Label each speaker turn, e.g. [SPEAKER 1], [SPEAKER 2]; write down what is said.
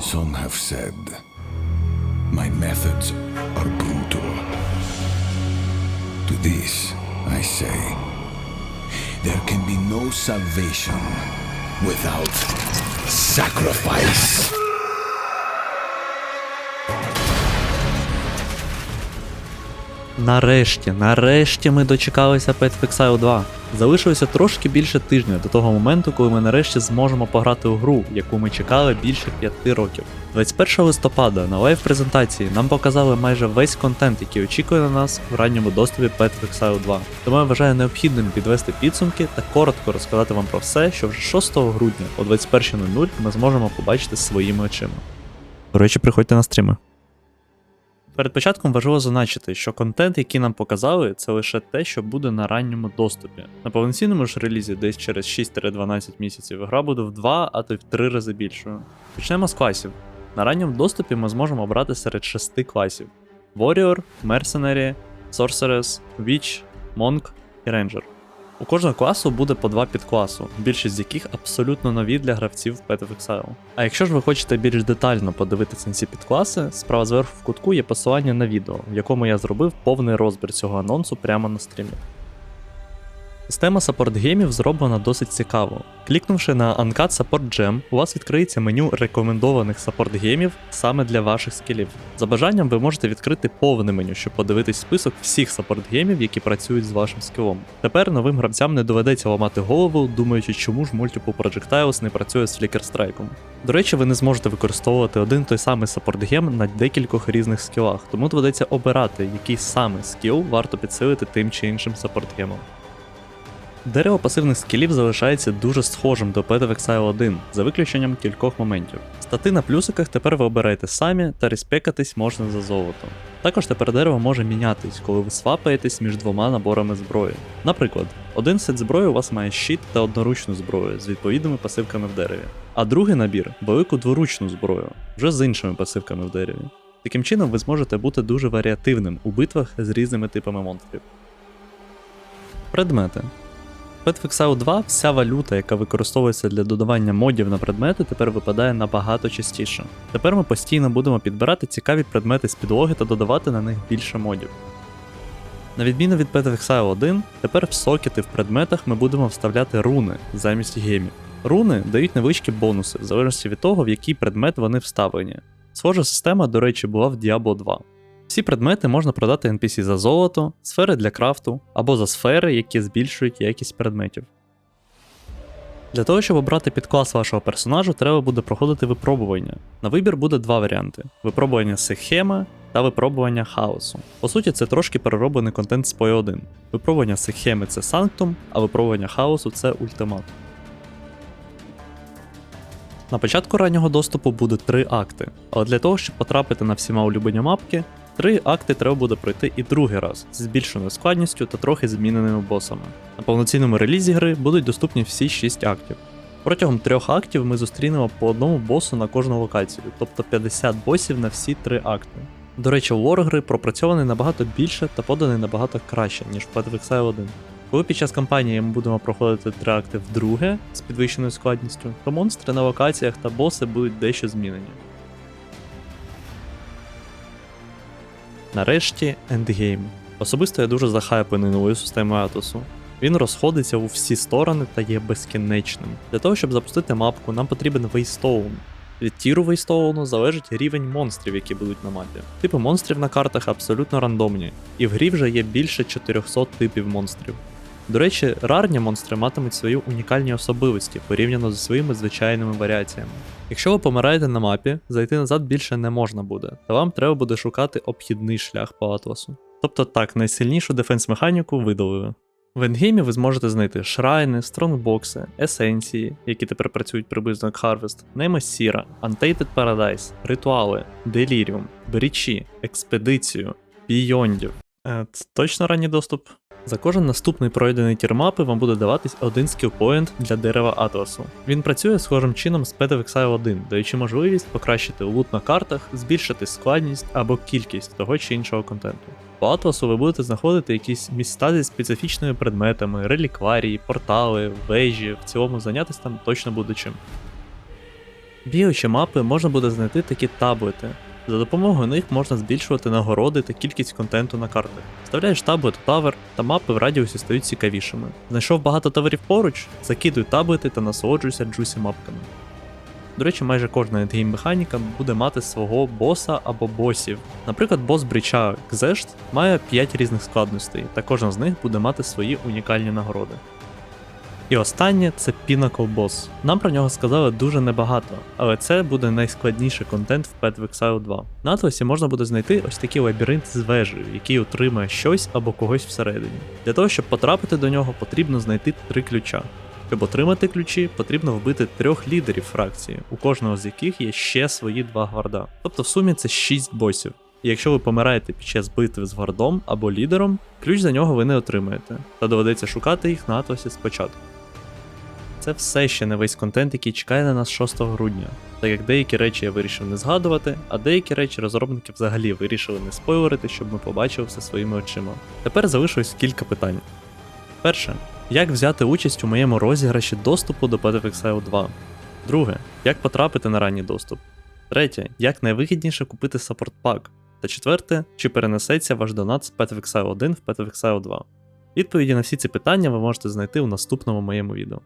[SPEAKER 1] Some have said my methods are brutal. To this, I say, there can be no salvation without sacrifice.
[SPEAKER 2] Нарешті, нарешті ми дочекалися Pet Exile 2. Залишилося трошки більше тижня до того моменту, коли ми нарешті зможемо пограти у гру, яку ми чекали більше 5 років. 21 листопада на лайв-презентації нам показали майже весь контент, який очікує на нас в ранньому доступі Pet Exile 2. Тому я вважаю необхідним підвести підсумки та коротко розказати вам про все, що вже 6 грудня о 21.00 ми зможемо побачити своїми очима. До речі, приходьте на стріми. Перед початком важливо зазначити, що контент, який нам показали, це лише те, що буде на ранньому доступі. На повноцінному ж релізі десь через 6-12 місяців гра буде в 2, а то й в 3 рази більшою. Почнемо з класів. На ранньому доступі ми зможемо обрати серед 6 класів: Warrior, Mercenary, Sorceress, Witch, Monk і Ranger. У кожного класу буде по два підкласу, більшість з яких абсолютно нові для гравців Path of Exile. А якщо ж ви хочете більш детально подивитися на ці підкласи, справа зверху в кутку є посилання на відео, в якому я зробив повний розбір цього анонсу прямо на стрімі. Система саппорт-геймів зроблена досить цікаво. Клікнувши на Uncut Support Gem, у вас відкриється меню рекомендованих саппорт-геймів саме для ваших скілів. За бажанням ви можете відкрити повне меню, щоб подивитись список всіх саппорт-геймів, які працюють з вашим скілом. Тепер новим гравцям не доведеться ламати голову, думаючи, чому ж Multiple Projectiles не працює з Flicker Strike. До речі, ви не зможете використовувати один той самий саппорт-гем на декількох різних скілах, тому доведеться обирати, який саме скіл варто підсилити тим чи іншим саппорт-гемом. Дерево пасивних скілів залишається дуже схожим до Path of Exile 1, за виключенням кількох моментів. Стати на плюсиках тепер ви обираєте самі та респекатись можна за золото. Також тепер дерево може мінятись, коли ви свапаєтесь між двома наборами зброї. Наприклад, один сет зброї у вас має щит та одноручну зброю з відповідними пасивками в дереві, а другий набір велику дворучну зброю, вже з іншими пасивками в дереві. Таким чином ви зможете бути дуже варіативним у битвах з різними типами монстрів. Предмети. Exile 2 вся валюта, яка використовується для додавання модів на предмети, тепер випадає набагато частіше. Тепер ми постійно будемо підбирати цікаві предмети з підлоги та додавати на них більше модів. На відміну від of Exile 1, тепер в сокети в предметах ми будемо вставляти руни замість гемів. Руни дають невеличкі бонуси, в залежності від того, в який предмет вони вставлені. Схожа система, до речі, була в Diablo 2. Всі предмети можна продати NPC за золото, сфери для крафту або за сфери, які збільшують якість предметів. Для того, щоб обрати підклас вашого персонажа, треба буде проходити випробування. На вибір буде два варіанти: випробування Сихема та випробування хаосу. По суті, це трошки перероблений контент з PoE 1. Випробування Сихеми це Санктум, а випробування хаосу це ультимат. На початку раннього доступу буде три акти, але для того, щоб потрапити на всіма улюблені мапки, три акти треба буде пройти і другий раз з збільшеною складністю та трохи зміненими босами. На повноцінному релізі гри будуть доступні всі 6 актів. Протягом трьох актів ми зустрінемо по одному босу на кожну локацію, тобто 50 босів на всі три акти. До речі, лор гри пропрацьований набагато більше та поданий набагато краще, ніж в Path 1. Коли під час кампанії ми будемо проходити три акти вдруге з підвищеною складністю, то монстри на локаціях та боси будуть дещо змінені. Нарешті ендгейм. Особисто я дуже захайпаний новою системою Атосу. Він розходиться у всі сторони та є безкінечним. Для того, щоб запустити мапку, нам потрібен Вейстоун. Від тіру Вейстоуну залежить рівень монстрів, які будуть на мапі. Типи монстрів на картах абсолютно рандомні, і в грі вже є більше 400 типів монстрів. До речі, рарні монстри матимуть свої унікальні особливості порівняно зі своїми звичайними варіаціями. Якщо ви помираєте на мапі, зайти назад більше не можна буде, та вам треба буде шукати обхідний шлях по атласу. Тобто так, найсильнішу дефенс-механіку видалили. В ендгеймі ви зможете знайти шрайни, стронгбокси, есенції, які тепер працюють приблизно як Harvest, Неймосіра, Untainted Paradise, ритуали, Деліріум, брічі, експедицію, бійондів. Це точно ранній доступ? За кожен наступний пройдений тір мапи вам буде даватись один скілпоінт для дерева Атласу. Він працює схожим чином з Exile 1, даючи можливість покращити лут на картах, збільшити складність або кількість того чи іншого контенту. По Атласу ви будете знаходити якісь міста зі специфічними предметами, релікварії, портали, вежі, в цілому зайнятися там точно буде чим. Бігаючи мапи можна буде знайти такі таблети. За допомогою них можна збільшувати нагороди та кількість контенту на картах. Вставляєш таблет у тавер, та мапи в радіусі стають цікавішими. Знайшов багато таверів поруч, закидуй таблети та насолоджуйся джусі мапками. До речі, майже кожна ендгейм механіка буде мати свого боса або босів. Наприклад, бос бріча Гзешт має 5 різних складностей, та кожна з них буде мати свої унікальні нагороди. І останнє це Pinnacle Boss. Нам про нього сказали дуже небагато, але це буде найскладніший контент в of Exile 2. На Атласі можна буде знайти ось такий лабіринт з вежею, який утримує щось або когось всередині. Для того, щоб потрапити до нього, потрібно знайти три ключа. Щоб отримати ключі, потрібно вбити трьох лідерів фракції, у кожного з яких є ще свої два гварда. Тобто в сумі це 6 босів. І якщо ви помираєте під час битви з гвардом або лідером, ключ за нього ви не отримаєте, та доведеться шукати їх на Атласі спочатку. Це все ще не весь контент, який чекає на нас 6 грудня, так як деякі речі я вирішив не згадувати, а деякі речі розробники взагалі вирішили не спойлерити, щоб ми побачили все своїми очима. Тепер залишилось кілька питань. Перше, як взяти участь у моєму розіграші доступу до Path of Exile 2? Друге, як потрапити на ранній доступ? Третє, як найвигідніше купити саппорт пак? Та четверте, чи перенесеться ваш донат з Path of Exile 1 в Path of Exile 2? Відповіді на всі ці питання ви можете знайти у наступному моєму відео.